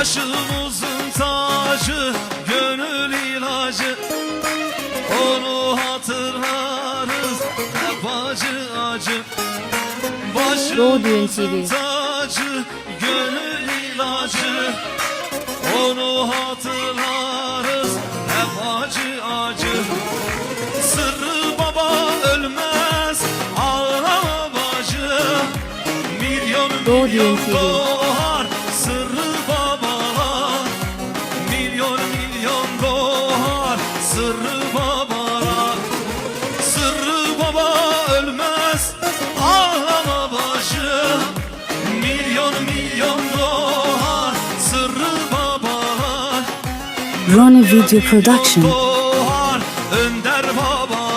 Başımızın tacı Gönül ilacı. Onu hatırlarız Hep acı acı. Başımızın tacı Gönül ilacı. Onu hatırlarız Hep acı acı. Sırrı baba ölmez Ağlama bacı. Milyon Doğu milyon TV. Sırrı babana Sırrı baba ölmez. Ağlama başım Milyon milyon dolar Sırrı baba Rona Video Production. Önder baba